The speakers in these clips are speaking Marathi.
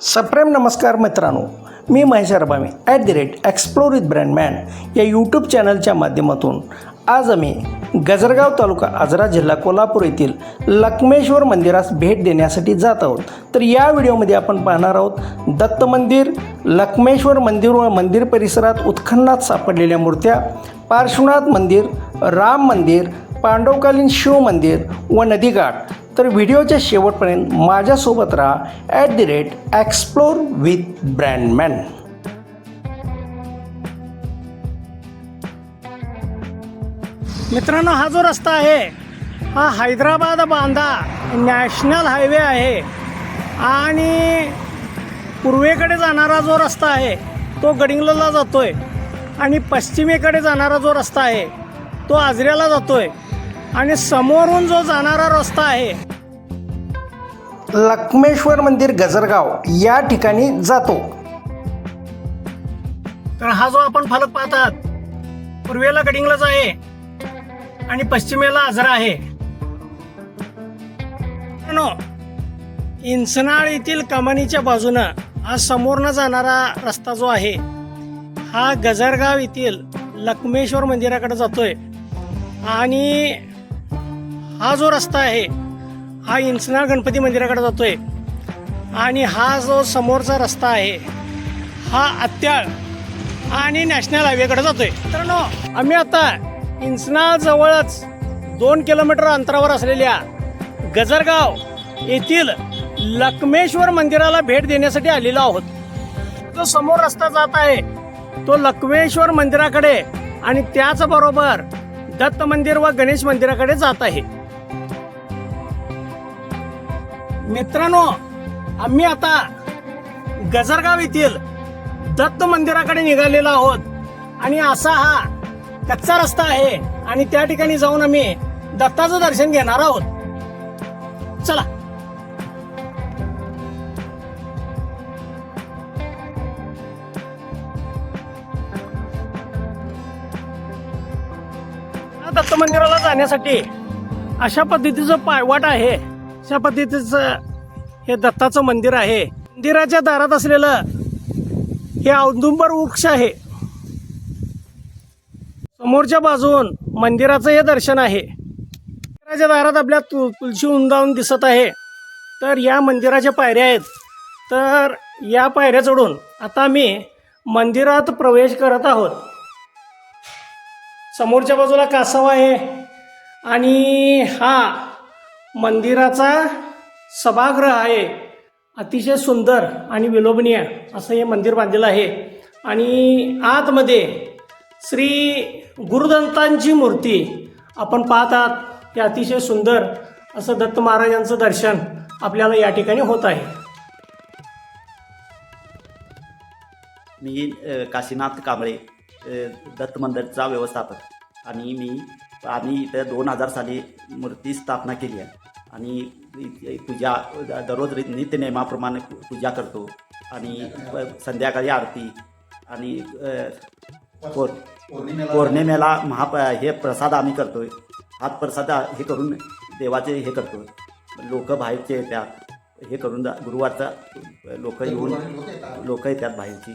सप्रेम नमस्कार मित्रांनो मी Mahesh Arbami at the rate explore with Brandman या यूट्यूब चॅनलच्या माध्यमातून. आज आम्ही गजरगाव तालुका आजरा जिल्हा कोल्हापूर येथील लक्ष्मेश्वर मंदिरास भेट देण्यासाठी जात आहोत. तर या व्हिडिओमध्ये आपण पाहणार आहोत दत्त मंदिर लक्ष्मेश्वर मंदिर व मंदिर परिसरात उत्खननात सापडलेल्या मूर्त्या पार्श्वनाथ मंदिर राम मंदिर पांडवकालीन शिव मंदिर व नदीघाट. तर व्हिडिओच्या शेवटपर्यंत माझ्यासोबत राहा at the rate explore with Brandman. मित्रांनो हा जो रस्ता आहे हा हैदराबाद बांधा नॅशनल हायवे आहे. आणि पूर्वेकडे जाणारा जो रस्ता आहे तो गडिंगलोला जातो आहे आणि पश्चिमेकडे जाणारा जो रस्ता आहे तो आजऱ्याला जातो आहे आणि समोरून जो जाणारा रस्ता आहे लक्ष्मेश्वर मंदिर गजरगाव या ठिकाणी जातो. तर हा जो आपण फलक पाहतात पूर्वेला गडिंगलाच आहे आणि पश्चिमेला आजरा आहे. इंचनाळ येथील कमानीच्या बाजूनं हा समोरनं जाणारा रस्ता जो आहे हा गजरगाव येथील लक्ष्मेश्वर मंदिराकडे जातोय. आणि हा जो रस्ता आहे हा इंचनाळ गणपती मंदिराकडे जातोय. आणि हा जो समोरचा रस्ता आहे हा अत्याळ आणि नॅशनल हायवेकडे जातोय. मित्रांनो आम्ही आता इंचनाळ जवळच दोन किलोमीटर अंतरावर असलेल्या गजरगाव येथील लक्मेश्वर मंदिराला भेट देण्यासाठी आलेलो आहोत. जो समोर रस्ता जात आहे तो लक्मेश्वर मंदिराकडे आणि त्याचबरोबर दत्त मंदिर व गणेश मंदिराकडे जात आहे. मित्रांनो आम्ही आता गजरगाव येथील दत्त मंदिराकडे निघालेलो आहोत. आणि असा हा कच्चा रस्ता आहे आणि त्या ठिकाणी जाऊन आम्ही दत्ताचं दर्शन घेणार आहोत. चला. दत्त मंदिराला जाण्यासाठी अशा पद्धतीचं पायवाट आहे. अशा पद्धतीचं हे दत्ताचं मंदिर आहे. मंदिराच्या दारात असलेलं हे औदुंबर वृक्ष आहे. समोरच्या बाजून मंदिराचं हे दर्शन आहे. मंदिराच्या दारात आपल्या तु तुलशी उंदावून दिसत आहे. तर या मंदिराच्या पायऱ्या आहेत. तर या पायऱ्या चढून आता मी मंदिरात प्रवेश करत आहोत. समोरच्या बाजूला कासव आहे. आणि हा मंदिराचा सभागृह आहे. अतिशय सुंदर आणि विलोभनीय असं हे मंदिर बांधलेलं आहे. आणि आतमध्ये श्री गुरुदंतांची मूर्ती आपण पाहतात की अतिशय सुंदर असं दत्त महाराजांचं दर्शन आपल्याला या ठिकाणी होत आहे. मी काशीनाथ कांबळे दत्त मंदिरचा व्यवस्थापक आणि मी आम्ही इथं दोन हजार साली मूर्ती स्थापना केली आहे. आणि पूजा दररोज नित्यनियमाप्रमाणे नित्यनेमाप्रमाणे पूजा करतो. आणि प- संध्याकाळी आरती आणि पौर पौर्णिमेला महाप हे प्रसाद आम्ही करतो आहे हात प्रसाद हे करून देवाचे हे करतो लोक बाहेरचे येतात. हे करून गुरुवारचा लोक येऊन लोक येतात बाहेरची.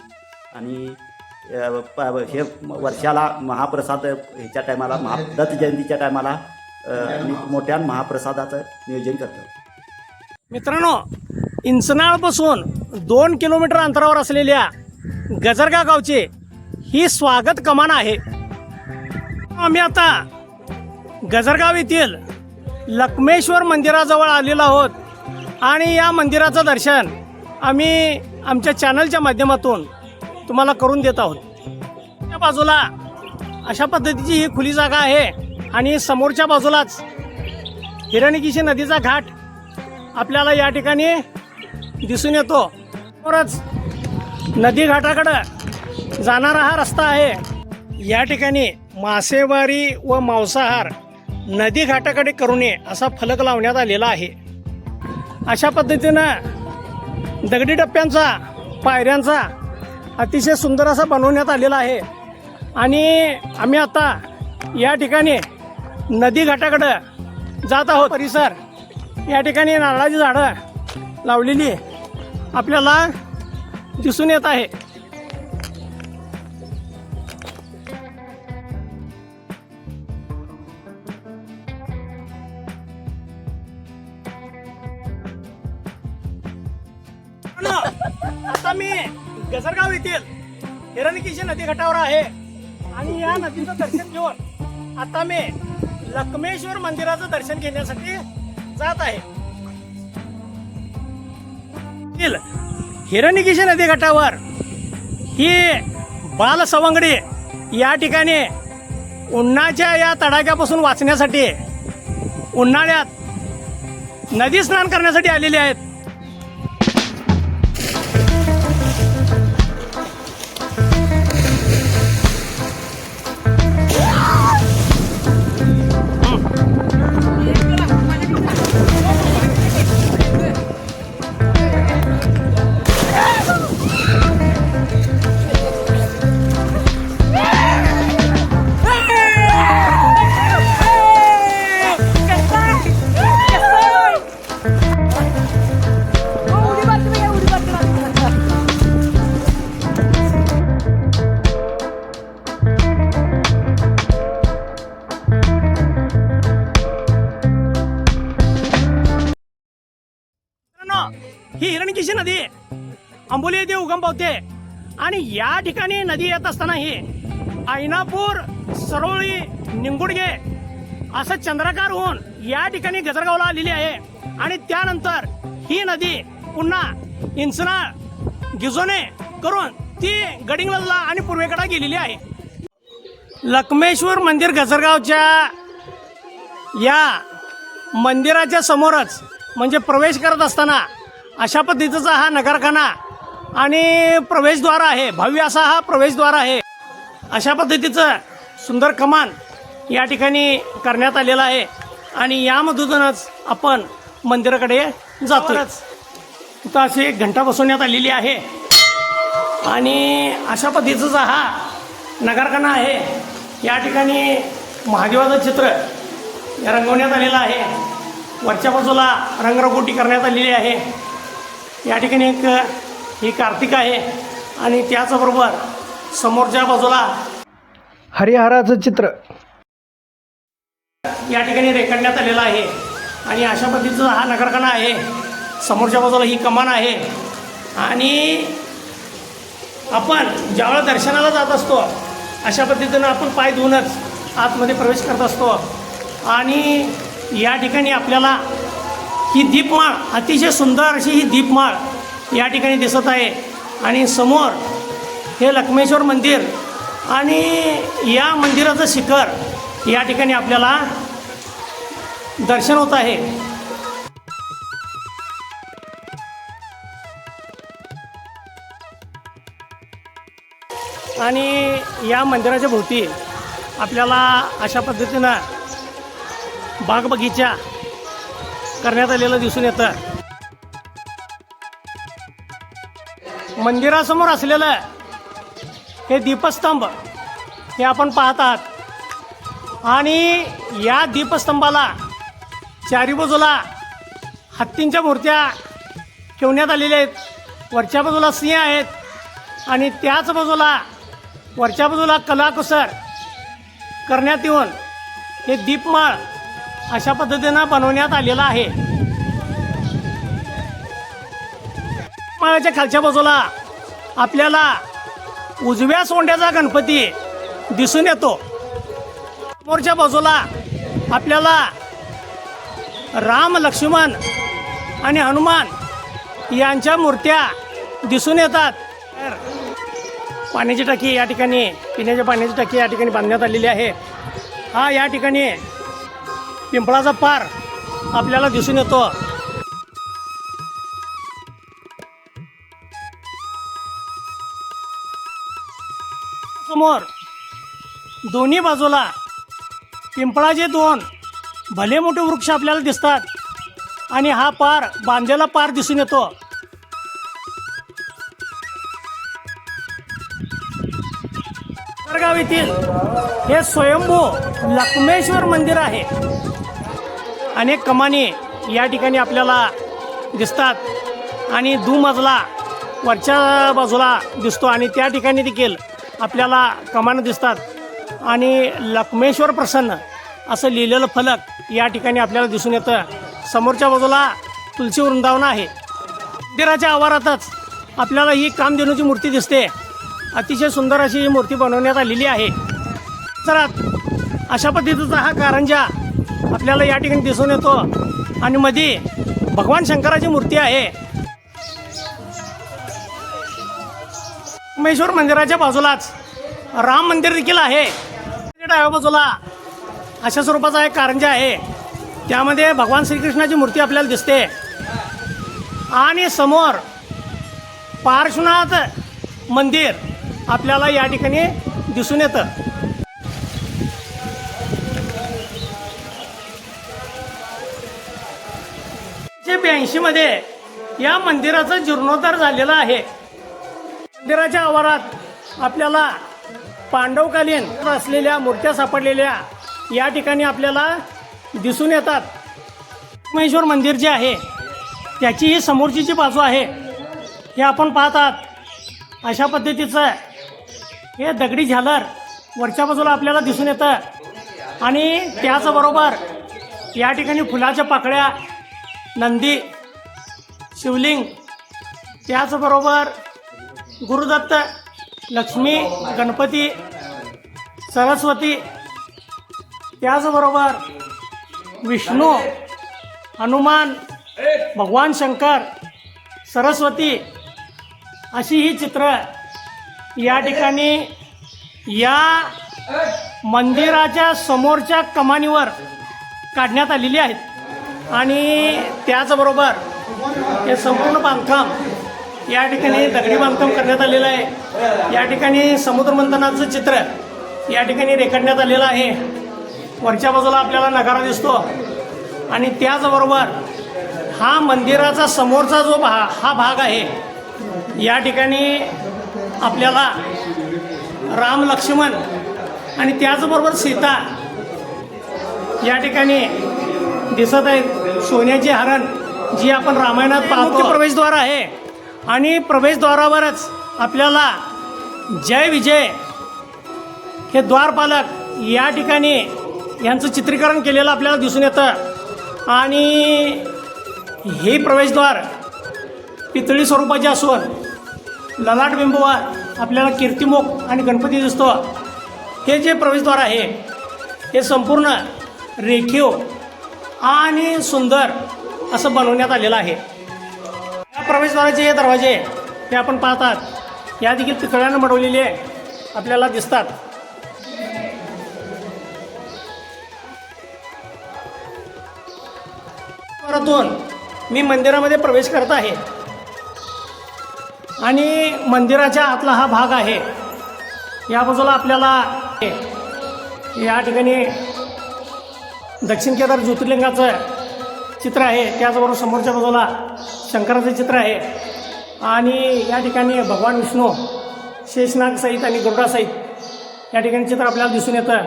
आणि हे वर्षाला महाप्रसाद ह्याच्या टायमाला महा दत्त जयंतीच्या टायमाला मोठ्या महाप्रसादाचं नियोजन करतो मित्रांनो इंचनाळपासून दोन किलोमीटर अंतरावर असलेल्या गजरगा गावचे ही स्वागत कमान आहे. आम्ही आता गजरगाव येथील लक्ष्मेश्वर मंदिराजवळ आलेलो आहोत आणि या मंदिराचं दर्शन आम्ही आमच्या चॅनलच्या माध्यमातून तुम्हाला करून देत आहोत. त्या बाजूला अशा पद्धतीची ही खुली जागा आहे आणि समोरच्या बाजूलाच हिरणिकीशी नदीचा घाट आपल्याला या ठिकाणी दिसून येतो. समोरच नदी घाटाकडं जाणारा हा रस्ता आहे. या ठिकाणी मासेमारी व मांसाहार नदी घाटाकडे करू नये असा फलक लावण्यात आलेला आहे. अशा पद्धतीनं दगडी टप्प्यांचा पायऱ्यांचा अतिशय सुंदर असा बनवण्यात आलेला आहे. आणि आम्ही आता या ठिकाणी नदी घाटाकडं जात आहोत. परिसर. या ठिकाणी नारळाची झाडं लावलेली आपल्याला दिसून येत आहे. आता मी गजरगाव येथील हिरणकिशी नदी घाटावर आहे. आणि या नदीचं दर्शन घेऊन आता मी लक्ष्मेश्वर मंदिराचं दर्शन घेण्यासाठी जात आहे. येथील हिरणकिशी नदी घाटावर ही बाल सवंगडी या ठिकाणी उन्हाच्या या तडाख्यापासून वाचण्यासाठी उन्हाळ्यात नदी स्नान करण्यासाठी आलेले आहेत. ही हिरणकेशी नदी. आंबोली येथे उगम पावते. आणि या ठिकाणी नदी येत असताना ही ऐनापूर सरोळी निंगुडगे असं चंद्राकार होऊन या ठिकाणी गजरगावला आलेली आहे. आणि त्यानंतर ही नदी पुन्हा इंचनाळ गिजोने करून ती गडिंगला आणि पूर्वेकडे गेलेली आहे. लक्ष्मेश्वर मंदिर गजरगावच्या या मंदिराच्या समोरच म्हणजे प्रवेश करत असताना अशा पद्धतीचा हा नगरखाना आणि प्रवेशद्वार आहे. भव्य असा हा प्रवेशद्वार आहे. अशा पद्धतीचं सुंदर कमान या ठिकाणी करण्यात आलेलं आहे. आणि यामधूनच आपण मंदिराकडे जातोच तिथं अशी एक घंटा बसवण्यात आलेली आहे. आणि अशा पद्धतीचा हा नगरखाना आहे. या ठिकाणी महादेवाचं चित्र रंगवण्यात आलेलं आहे. वरच्या बाजूला रंगरंगोटी करण्यात आलेली आहे. या ठिकाणी एक ही कार्तिक आहे आणि त्याचबरोबर समोरच्या बाजूला हरिहराचं चित्र. या ठिकाणी रेखाटण्यात आलेला आहे आणि अशा पद्धतीचा हा नगरखाना आहे. समोरच्या बाजूला ही कमान आहे आणि आपण ज्यावेळेला दर्शनाला जात असतो अशा पद्धतीनं आपण पाय धुवूनच आतमध्ये प्रवेश करत असतो. आणि या ठिकाणी आपल्याला ही दीपमाळ अतिशय सुंदर अशी ही दीपमाळ या ठिकाणी दिसत आहे. आणि समोर हे लक्ष्मेश्वर मंदिर आणि या मंदिराचं शिखर या ठिकाणी आपल्याला दर्शन होत आहे. आणि या मंदिराच्या भोवती आपल्याला अशा पद्धतीनं बाग बगीचा करण्यात आलेलं दिसून येतं. मंदिरासमोर असलेलं हे दीपस्तंभ हे आपण पाहत आहात. आणि या दीपस्तंभाला चारी बाजूला हत्तींच्या मूर्त्या ठेवण्यात आलेल्या आहेत. वरच्या बाजूला सिंह आहेत आणि त्याच बाजूला वरच्या बाजूला कलाकुसर करण्यात येऊन हे दीपमाळ अशा पद्धतीनं बनवण्यात आलेला आहे. माळ्याच्या खालच्या बाजूला आपल्याला उजव्या सोंड्याचा गणपती दिसून येतो. समोरच्या बाजूला आपल्याला राम लक्ष्मण आणि हनुमान यांच्या मूर्त्या दिसून येतात. पाण्याची टाकी या ठिकाणी पिण्याच्या पाण्याची टाकी या ठिकाणी बांधण्यात आलेली आहे. हा या ठिकाणी पिंपळाचा पार आपल्याला दिसून येतो. समोर दोन्ही बाजूला पिंपळाचे दोन भले मोठे वृक्ष आपल्याला दिसतात आणि हा पार बांधलेला पार दिसून येतो. येथील हे स्वयंभू लक्ष्मेश्वर मंदिर आहे. अनेक कमानी या ठिकाणी आपल्याला दिसतात. आणि दुमजला वरच्या बाजूला दिसतो आणि त्या ठिकाणी देखील आपल्याला कमान दिसतात. आणि लक्ष्मेश्वर प्रसन्न असं लिहिलेलं फलक या ठिकाणी आपल्याला दिसून येतं. समोरच्या बाजूला तुलसी वृंदावन आहे. मंदिराच्या आवारातच आपल्याला ही कामधेनूची मूर्ती दिसते. अतिशय सुंदर अशी ही मूर्ती बनवण्यात आलेली आहे. चला अशा पद्धतीचा हा कारंजा आपल्याला या ठिकाणी दिसून येतो. आणि मध्ये भगवान शंकराची मूर्ती आहे. महेश्वर मंदिराच्या बाजूलाच राम मंदिर देखील आहे. डाव्या बाजूला. अशा स्वरूपाचा एक कारंजा आहे. त्यामध्ये भगवान श्रीकृष्णाची मूर्ती आपल्याला दिसते. आणि समोर पार्श्वनाथ मंदिर आपल्याला या ठिकाणी दिसून येतं. ब्याऐंशी मध्ये या मंदिराचा जीर्णोद्धार झालेला आहे. मंदिराच्या आवारात आपल्याला पांडवकालीन असलेल्या मूर्त्या सापडलेल्या या ठिकाणी आपल्याला दिसून येतात. महेश्वर मंदिर जे आहे त्याची ही समोरची जी बाजू आहे. हे आपण पाहतात. अशा पद्धतीचं हे दगडी झालर वरच्या बाजूला आपल्याला दिसून येतं. आणि त्याचबरोबर या ठिकाणी फुलाच्या पाकळ्या नंदी शिवलिंग त्याचबरोबर गुरुदत्त लक्ष्मी गणपती सरस्वती त्याचबरोबर विष्णू हनुमान भगवान शंकर सरस्वती अशी ही चित्र या ठिकाणी या मंदिराच्या समोरच्या कमानीवर काढण्यात आलेली आहेत. आणि त्याचबरोबर हे संपूर्ण बांधकाम या ठिकाणी दगडी बांधकाम करण्यात आलेलं आहे. या ठिकाणी समुद्रमंथनाचं चित्र या ठिकाणी रेखाटण्यात आलेलं आहे. वरच्या बाजूला आपल्याला नगारा दिसतो. आणि त्याचबरोबर हा मंदिराचा समोरचा जो भा हा भाग आहे या ठिकाणी आपल्याला राम लक्ष्मण आणि त्याचबरोबर सीता या ठिकाणी दिसत आहेत. सोन्याचे हरण जी आपण रामायणात पाहतो. प्रवेशद्वार आहे. आणि प्रवेशद्वारावरच आपल्याला जय विजय हे द्वारपालक या ठिकाणी यांचं चित्रीकरण केलेलं आपल्याला दिसून येतं. आणि हे प्रवेशद्वार पितळी स्वरूपाचे असून ललाट बिंबवर आपल्याला कीर्तिमुख आणि गणपती दिसतो. हे जे प्रवेशद्वार आहे हे संपूर्ण रेखीव आणि सुंदर असं बनवण्यात आलेलं आहे. या प्रवेशद्वाराचे हे दरवाजे ते आपण पाहतात या देखील पितळ्यानं मडवलेले आपल्याला दिसतात. परतून मी मंदिरामध्ये प्रवेश करत आहे. आणि मंदिराच्या आतला हा भाग आहे. या बाजूला आपल्याला या ठिकाणी दक्षिण केदार ज्योतिर्लिंगाचं चित्र आहे. त्याचबरोबर समोरच्या बाजूला शंकराचं चित्र आहे. आणि या ठिकाणी भगवान विष्णू शेषनाग सहित आणि गरुडा सहित या ठिकाणी चित्र आपल्याला दिसून येतं.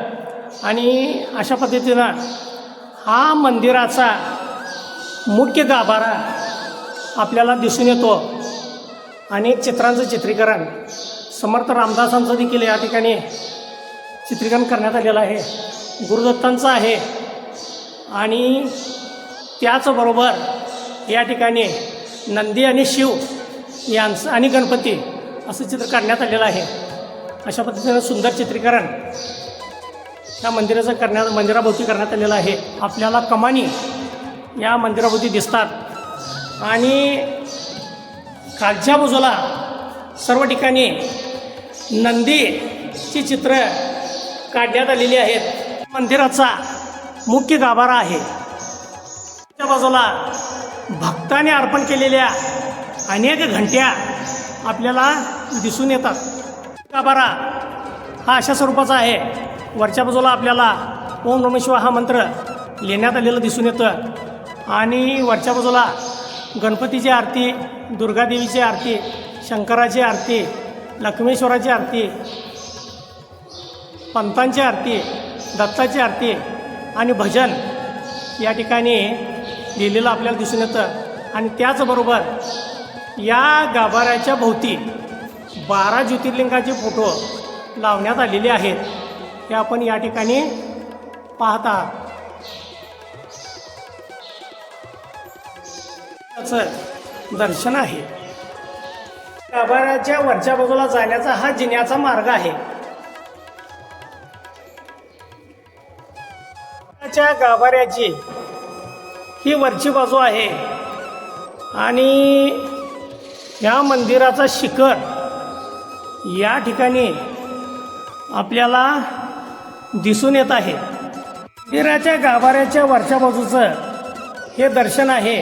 आणि अशा पद्धतीनं हा मंदिराचा मुख्य गाभारा आपल्याला दिसून येतो. अनेक चित्रांचं चित्रीकरण समर्थ रामदासांचं देखील या ठिकाणी चित्रीकरण करण्यात आलेलं आहे. गुरुदत्तांचं आहे. आणि त्याचबरोबर या ठिकाणी नंदी आणि शिव यांचं आणि गणपती असं चित्र काढण्यात आलेलं आहे. अशा पद्धतीनं सुंदर चित्रीकरण या मंदिराचं करण्यात मंदिराभोवती करण्यात आलेलं आहे. आपल्याला कमानी या मंदिराभोवती दिसतात. आणि खालच्या बाजूला सर्व ठिकाणी नंदीची चित्र काढण्यात आलेली आहेत. मंदिराचा मुख्य गाभारा आहे. त्या बाजूला भक्ताने अर्पण केलेल्या अनेक घंट्या आपल्याला दिसून येतात. गाभारा हा अशा स्वरूपाचा आहे. वरच्या बाजूला आपल्याला ओम नम हा मंत्र लिहिण्यात आलेलं दिसून येतं आणि वरच्या बाजूला गणपतीची आरती दुर्गादेवीची आरती शंकराची आरती लक्ष्मेश्वराची आरती पंतांची आरती दत्ताची आरती आणि भजन या ठिकाणी लिहिलेलं आपल्याला दिसून येतं. आणि त्याचबरोबर या गाभाऱ्याच्या भोवती बारा ज्योतिर्लिंगाचे फोटो लावण्यात आलेले आहेत. हे आपण या ठिकाणी पाहत. आहात त्याचं दर्शन आहे. गाभाऱ्याच्या वरच्या बाजूला जाण्याचा हा जिन्याचा मार्ग आहे. च्या गाभाऱ्याची ही वरची बाजू आहे. आणि या मंदिराचा शिखर या ठिकाणी आपल्याला दिसून येत आहे. मंदिराच्या गाभाऱ्याच्या वरच्या बाजूचं हे दर्शन आहे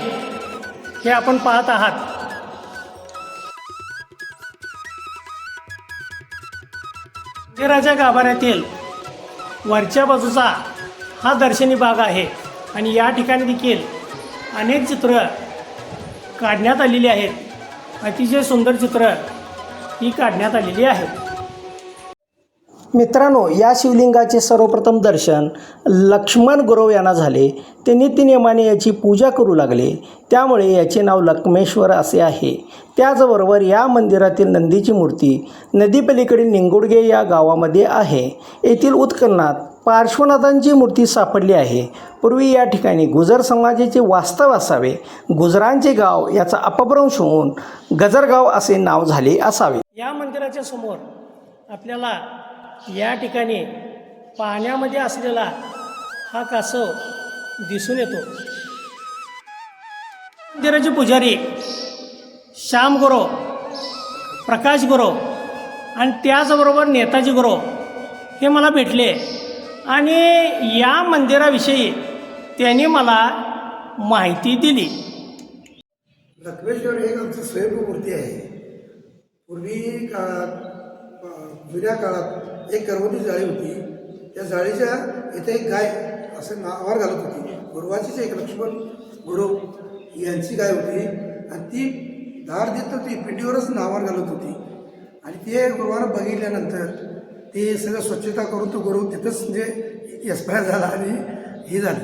हे आपण पाहत आहात. मंदिराच्या गाभाऱ्यातील वरच्या बाजूचा हा दर्शनी भाग आहे. आणि या ठिकाणी देखील अनेक चित्र काढण्यात आलेली आहेत. अतिशय सुंदर चित्र ही काढण्यात आलेली आहेत. मित्रांनो या शिवलिंगाचे सर्वप्रथम दर्शन लक्ष्मण गुरव यांना झाले. ते नित्यनियमाने याची पूजा करू लागले. त्यामुळे याचे नाव लक्ष्मेश्वर असे आहे. त्याचबरोबर या मंदिरातील नंदीची मूर्ती नदीपलीकडील निंगुडगे या गावामध्ये आहे. येथील उत्खननात पार्श्वनाथांची मूर्ती सापडली आहे. पूर्वी या ठिकाणी गुजर समाजाचे वास्तव असावे. गुजरांचे गाव याचा अपभ्रंश होऊन गजरगाव असे नाव झाले असावे. या मंदिराच्या समोर आपल्याला या ठिकाणी पाण्यामध्ये असलेला हा कासव दिसून येतो. मंदिराचे पुजारी श्याम गुरव प्रकाश गुरव आणि त्याचबरोबर नेताजी गुरव हे मला भेटले. आणि या मंदिराविषयी त्यांनी मला माहिती दिली. लक्ष्मेश्वर एक आमची स्वयंभूमूर्ती आहे. पूर्वी काळात जुन्या काळात एक गर्भवती जाळी होती. त्या जाळीच्या इथे एक गाय असं नावावर घालत होती. गुरुवाचीच एक लक्ष्मण गुरु यांची गाय होती. आणि ती धार देत होती. पिंडीवरच नावावर घालत होती. आणि ते गुरुवानं बघितल्यानंतर ते सगळं स्वच्छता करून तो गुरु तिथंच म्हणजे एक्सपायर झाला आणि हे झालं.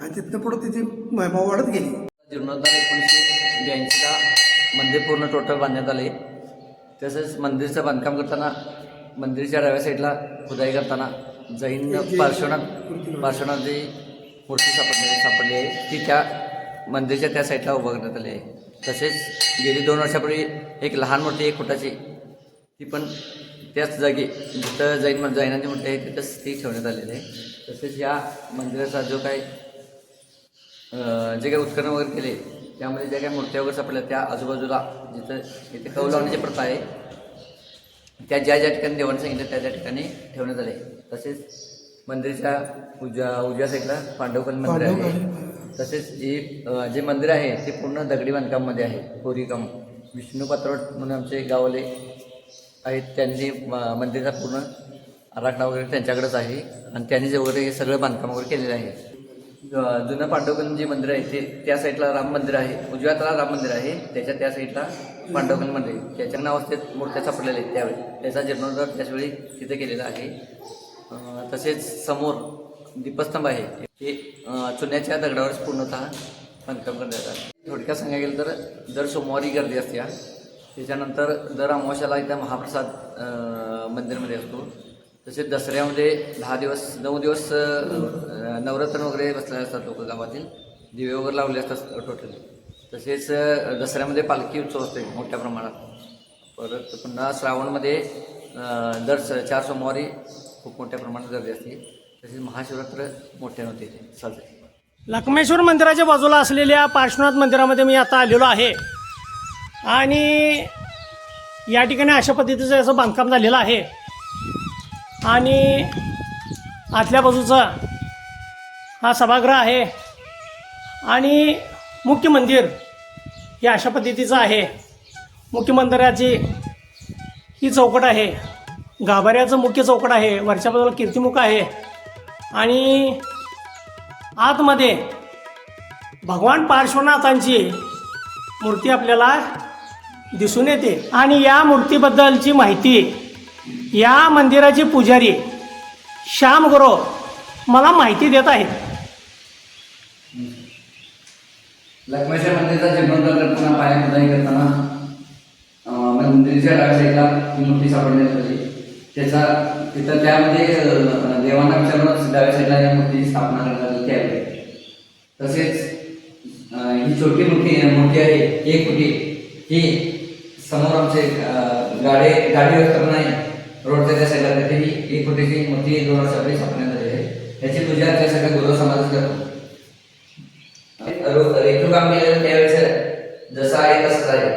आणि तिथनं पुढं तिची महिमा वाढत गेली. जीर्णोद्धार एकोणीसशे ब्याऐंशीला मंदिर पूर्ण टोटल बांधण्यात आले तसेच मंदिरचं बांधकाम करताना मंदिरच्या डाव्या साईडला खुदाई करताना जैन पार्श्वनाथ पार्श्वनाथची मूर्ती सापडली सापडली आहे. ती त्या मंदिरच्या त्या साईडला उभं करण्यात आली आहे. तसेच गेली दोन वर्षापूर्वी एक लहान मूर्ती एक फुटाची ती पण त्याच जागी जिथं जैन मन- जैनाची मूर्ती आहे तिथंच ती ठेवण्यात आलेली आहे. तसेच या मंदिराचा जो काही जे काही उत्खनन वगैरे केले त्यामध्ये ज्या काही मूर्त्या वगैरे सापडल्या त्या आजूबाजूला जिथं इथे कौल लावण्याची प्रथा आहे त्या ज्या ज्या ठिकाणी देवाने सांगितलं त्या त्या ठिकाणी ठेवण्यात आले. तसेच मंदिराच्या उजा उजव्या साईडला पांडवकल मंदिर आहे. तसेच हे अं, जे मंदिर आहे ते पूर्ण दगडी बांधकाममध्ये आहे. कोरीकाम विष्णू पात्रवट म्हणून आमचे गावले आहेत त्यांनी म- मंदिराचा पूर्ण आराखडा वगैरे त्यांच्याकडेच आहे. आणि त्यांनीच वगैरे हे सगळं बांधकाम वगैरे केलेलं आहे. जुनं पांडवकन जे मंदिर आहे ते त्या साईडला राम मंदिर आहे. उजव्या हाताला राम मंदिर आहे त्याच्या त्या साईडला पांडवकन मंदिर आहे. त्याच्या नावस्थेत मूर्त्या सापडलेल्या आहेत त्यावेळी. त्याचा जीर्णोद्धार त्याचवेळी तिथे केलेला आहे. तसेच समोर दीपस्तंभ आहे. ते चुन्याच्या दगडावरच पूर्णतः बांधकाम करण्यात आलं थोडक्यात सांगायला गेलं तर दर सोमवारी गर्दी असते त्याच्यानंतर दर अमावस्याला इथं महाप्रसाद मंदिरमध्ये असतो. तसेच दसऱ्यामध्ये दहा दिवस नऊ दिवस नवरात्र वगैरे बसलेले असतात लोक गावातील. दिवे वगैरे लावले असतात टोटल. तसेच दसऱ्यामध्ये पालखी उत्सव असतो मोठ्या प्रमाणात. परत पुन्हा श्रावणमध्ये दर स- चार सोमवारी खूप मोठ्या प्रमाणात गर्दी असते. तसेच महाशिवरात्र मोठ्याने होते साजरे साजरी लक्ष्मेश्वर मंदिराच्या बाजूला असलेल्या पार्श्वनाथ मंदिरामध्ये मी आता आलेलो आहे. आणि या ठिकाणी अशा पद्धतीचं असं बांधकाम झालेलं आहे. आणि आतल्या बाजूचा हा सभागृह आहे. आणि मुख्य मंदिर हे अशा पद्धतीचं आहे. मुख्य मंदिराची ही चौकट आहे. गाभाऱ्याचं मुख्य चौकट आहे. वरच्या बाजूला कीर्तिमुख आहे. आणि आतमध्ये भगवान पार्श्वनाथांची मूर्ती आपल्याला दिसून येते. आणि या मूर्तीबद्दलची माहिती या मंदिराचे पुजारी श्याम गुरु मला माहिती देत आहेत. लक्ष्मेश्वर मंदिरचा जीर्णोद्धार करताना पाया करताना मंदिरच्या डाव्या मूर्ती सापडण्यात आली त्याचा तिथं त्यामध्ये देवांना विचारूनच डाव्या साईडला या मूर्तीची स्थापना करण्यात आली त्यावेळी. तसेच ही छोटी मूर्ती मूर्ती आहे एक फुटी ही समोर आमचे गाडे गाडी गाडी व्यवस्थापन आहे. रोडच्या त्या साईडला तिथे ही एक फुटीची मूर्ती दोन वर्षापूर्वी स्थापण्यात आली आहे. याची पूजा त्या सगळ्या गुरु समाजच करतो. रो- रेखीव काम केलेलं त्यावेळेस जसा आहे तसंच आहे.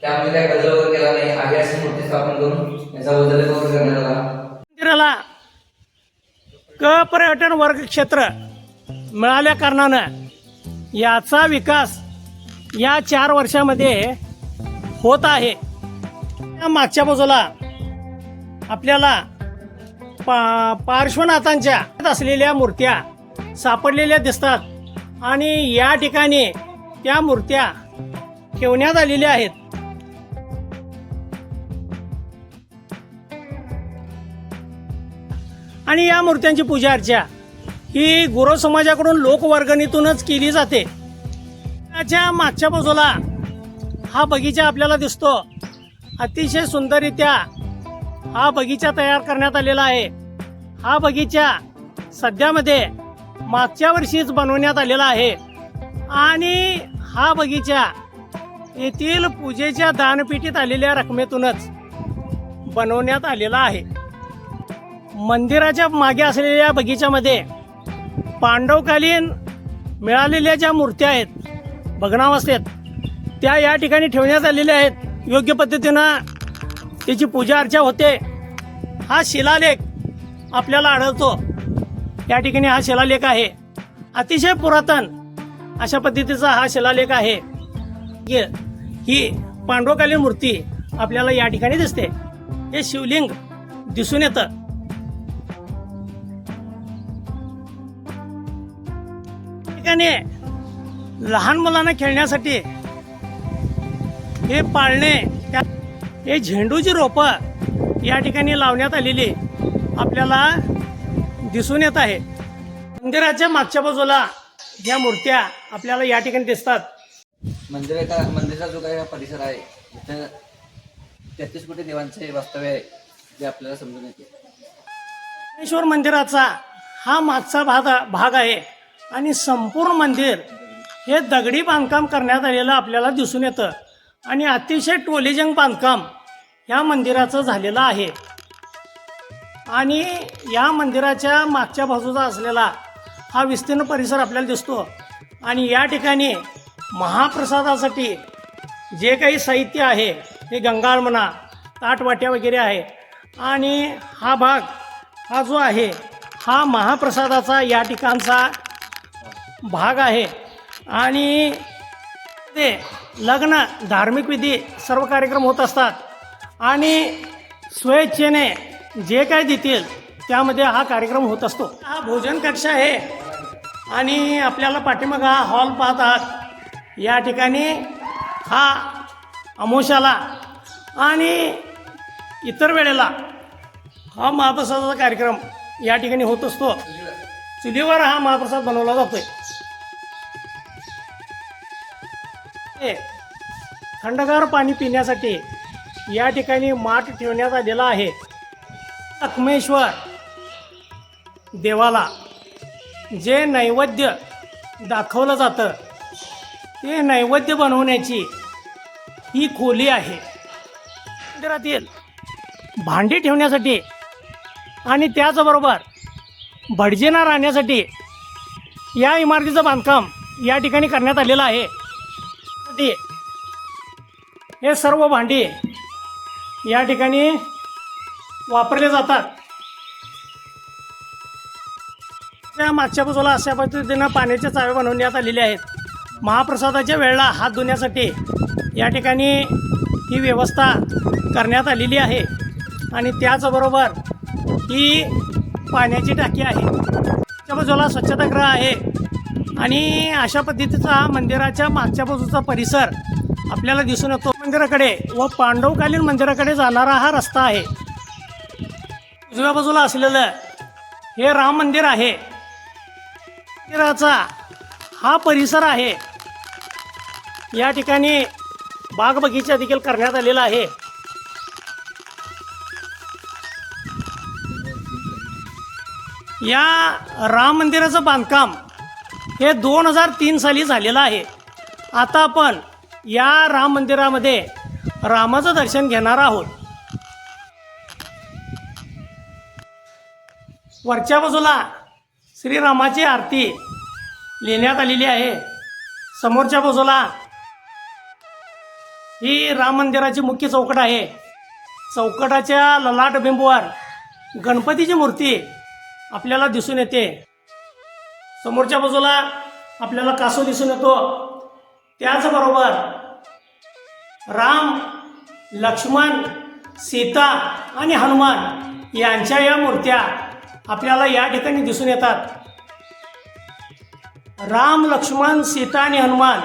त्यामुळे काय बदल वगैरे केला नाही. आहे अशी मूर्ती स्थापन करून याचा बदल वगैरे करण्यात आला. मंदिराला क पर्यटन वर्ग क्षेत्र मिळाल्या कारणानं याचा विकास या चार वर्षामध्ये होत आहे. त्या मागच्या बाजूला आपल्याला पा पार्श्वनाथांच्या असलेल्या मूर्त्या सापडलेल्या दिसतात. आणि या ठिकाणी त्या मूर्त्या ठेवण्यात आलेल्या आहेत. आणि या मूर्त्यांची पूजा अर्चा ही गुरु समाजाकडून लोकवर्गणीतूनच केली जाते. त्याच्या मागच्या बाजूला हा बगीचा आपल्याला दिसतो. अतिशय सुंदररित्या हा बगीचा तयार करण्यात आलेला आहे. हा बगीचा सध्यामध्ये मागच्या वर्षीच बनवण्यात आलेला आहे. आणि हा बगीचा येथील पूजेच्या दानपेटीत आलेल्या रकमेतूनच बनवण्यात आलेला आहे. मंदिराच्या मागे असलेल्या बगीच्यामध्ये पांडवकालीन मिळालेल्या ज्या मूर्त्या आहेत भग्नावस्थेत त्या या ठिकाणी ठेवण्यात आलेल्या आहेत. योग्य पद्धतीनं त्याची पूजा अर्चा होते. हा शिलालेख आपल्याला आढळतो. या ठिकाणी हा शिलालेख आहे. अतिशय पुरातन अशा पद्धतीचा हा शिलालेख आहे. ही- ही पांडवकालीन मूर्ती आपल्याला या ठिकाणी दिसते. हे शिवलिंग दिसून येतं. ठिकाणी लहान मुलांना खेळण्यासाठी हे पाळणे त्या- हे झेंडूची रोपं या ठिकाणी लावण्यात आलेली आपल्याला दिसून येत आहे. मंदिराच्या मागच्या बाजूला या मूर्त्या आपल्याला या ठिकाणी दिसतात. मंदिराचा मंदिराचा जो काही परिसर आहे इथं तेहतीस कोटी देवांचे वास्तव्य आहे जे आपल्याला समजून येते. ज्ञानेश्वर मंदिराचा हा मागचा भाग भाग आहे आणि संपूर्ण मंदिर हे दगडी बांधकाम करण्यात आलेलं आपल्याला दिसून येतं. आणि अतिशय टोलेजंग बांधकाम या मंदिराचं झालेलं आहे. आणि या मंदिराच्या मागच्या बाजूचा असलेला हा विस्तीर्ण परिसर आपल्याला दिसतो. आणि या ठिकाणी महाप्रसादासाठी जे काही साहित्य आहे हे गंगाळ म्हणा ताटवाट्या वगैरे आहे. आणि हा भाग हा जो आहे हा महाप्रसादाचा या ठिकाणचा भाग आहे. आणि ते लग्न धार्मिक विधी सर्व कार्यक्रम होत असतात. आणि स्वेच्छेने जे काय देतील त्यामध्ये हा कार्यक्रम होत असतो. हा भोजन कक्ष आहे. आणि आपल्याला पाठीमागा हा हॉल पाहत आहात या ठिकाणी हा अमोशाला आणि इतर वेळेला हा महाप्रसादाचा कार्यक्रम या ठिकाणी होत असतो. चुलीवर हा महाप्रसाद बनवला जातो आहे हे थंडगार पाणी पिण्यासाठी या ठिकाणी माठ ठेवण्यात आलेला आहे. लक्ष्मेश्वर देवाला जे नैवेद्य दाखवलं जातं ते नैवेद्य बनवण्याची ही खोली आहे. मंदिरातील भांडी ठेवण्यासाठी आणि त्याचबरोबर भटजेना राहण्यासाठी या इमारतीचं बांधकाम या ठिकाणी करण्यात आलेलं आहे. भांडी. हे सर्व भांडी या ठिकाणी वापरले जातात. त्या मागच्या बाजूला अशा पद्धतीनं पाण्याचे चाव्या बनवण्यात आलेले आहेत. महाप्रसादाच्या वेळेला हात धुण्यासाठी या ठिकाणी ही व्यवस्था करण्यात आलेली आहे. आणि त्याचबरोबर ही पाण्याची टाकी आहे. त्या बाजूला स्वच्छतागृह आहे. आणि अशा पद्धतीचा मंदिराच्या मागच्या बाजूचा परिसर आपल्याला दिसून येतो. मंदिराकडे व पांडवकालीन मंदिराकडे जाणारा हा रस्ता आहे. उजव्या बाजूला असलेलं हे राम मंदिर आहे. मंदिराचा हा परिसर आहे. या ठिकाणी बाग बगीचा देखील करण्यात आलेला आहे. या राम मंदिराचं बांधकाम हे दोन हजार तीन साली झालेलं आहे. आता आपण या राम मंदिरामध्ये रामाचं दर्शन घेणार आहोत. वरच्या बाजूला श्रीरामाची आरती लिहिण्यात आलेली आहे. समोरच्या बाजूला ही राम मंदिराची मुख्य चौकट आहे. चौकटाच्या ललाट बिंबवर गणपतीची मूर्ती आपल्याला दिसून येते. समोरच्या बाजूला आपल्याला कासव दिसून येतो. त्याचबरोबर राम लक्ष्मण सीता आणि हनुमान यांच्या या मूर्त्या आपल्याला या ठिकाणी दिसून येतात. राम लक्ष्मण सीता आणि हनुमान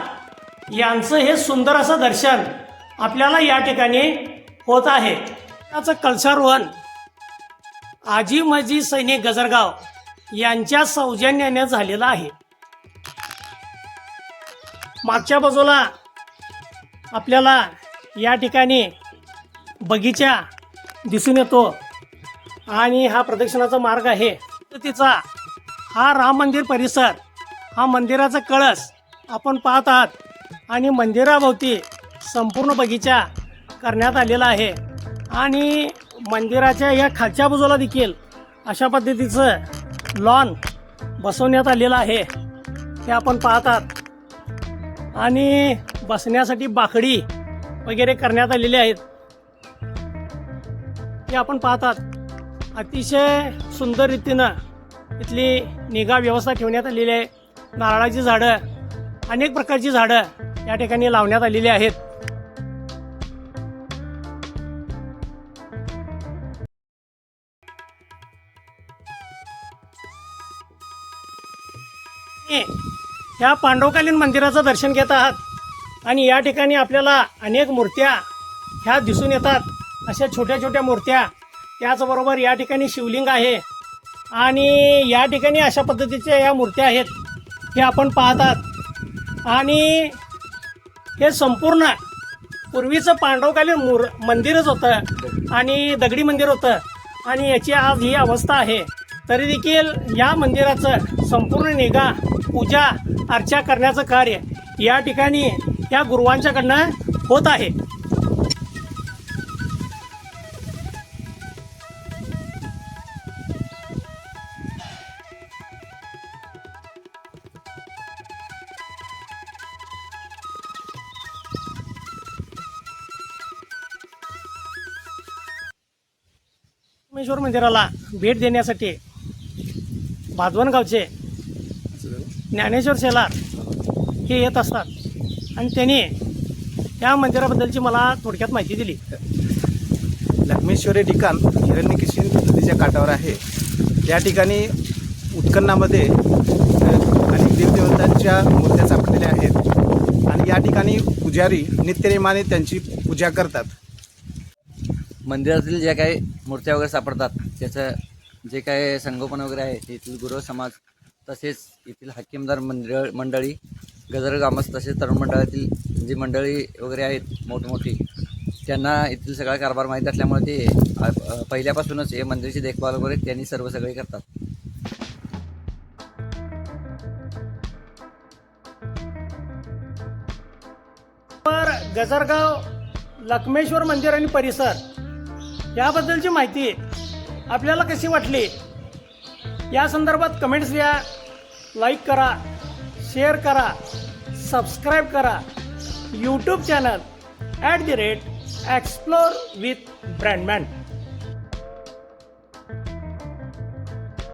यांचं हे सुंदर असं दर्शन आपल्याला या ठिकाणी होत आहे. त्याचं कलशारोहण आजी मजी सैनिक गजरगाव यांच्या सौजन्याने झालेला आहे. मागच्या बाजूला आपल्याला या ठिकाणी बगीचा दिसून येतो आणि हा प्रदक्षिणाचा मार्ग आहे. तिचा हा राम मंदिर परिसर हा मंदिराचा कळस आपण पाहत आहात आणि मंदिराभोवती संपूर्ण बगीचा करण्यात आलेला आहे. आणि मंदिराच्या या खालच्या बाजूला देखील अशा पद्धतीचं लॉन बसवण्यात आलेलं आहे. ते आपण पाहतात. आणि बसण्यासाठी बाकडी वगैरे करण्यात आलेले आहेत. हे आपण पाहतात. अतिशय सुंदर रीतीनं इथली निगा व्यवस्था ठेवण्यात आलेली आहे. नारळाची झाडं अनेक प्रकारची झाडं या ठिकाणी लावण्यात आलेली आहेत. या पांडवकालीन मंदिराचं दर्शन घेत आहात. आणि या ठिकाणी आपल्याला अनेक मूर्त्या ह्या दिसून येतात. अशा छोट्या छोट्या मूर्त्या. त्याचबरोबर या ठिकाणी शिवलिंग आहे. आणि या ठिकाणी अशा पद्धतीच्या या मूर्त्या आहेत. हे आपण पाहतात. आणि हे संपूर्ण पूर्वीचं पांडवकालीन मूर मंदिरच होतं आणि दगडी मंदिर होतं. आणि याची आज ही अवस्था आहे. तरी देखील या मंदिराचं संपूर्ण निगा पूजा अर्चा करण्याचं कार्य या ठिकाणी या गुरुवांच्याकडनं होत आहे. मंदिराला भेट देण्यासाठी भादवण गावचे ज्ञानेश्वर शेलार हे येत असतात. आणि त्यांनी या मंदिराबद्दलची मला थोडक्यात माहिती दिली. लक्ष्मेश्वरी ठिकाण हिरण्यकेशी नदीच्या काठावर आहे. या ठिकाणी उत्खननामध्ये अनेक देवदेवतांच्या मूर्त्या सापडलेल्या आहेत. आणि या ठिकाणी पुजारी नित्यनेमाने त्यांची पूजा करतात. मंदिरातील ज्या काही मूर्त्या वगैरे सापडतात त्याचं जे काय संगोपन वगैरे आहे ते येथील गुरव समाज तसेच येथील हाकीमदार मंडळ मंडळी गजर ग्रामस्थ तसेच तरुण मंडळातील जी मंडळी वगैरे आहेत मोठमोठी त्यांना येथील सगळा कारभार माहीत असल्यामुळे ते पहिल्यापासूनच हे मंदिराची देखभाल वगैरे त्यांनी सर्व सगळे करतात. तर गजरगाव लक्ष्मेश्वर मंदिर आणि परिसर याबद्दलची माहिती आपल्याला कशी वाटली? या संदर्भात कमेंट्स द्या. लाईक करा शेअर करा सबस्क्राईब करा. YouTube channel at the rate explore with Brandman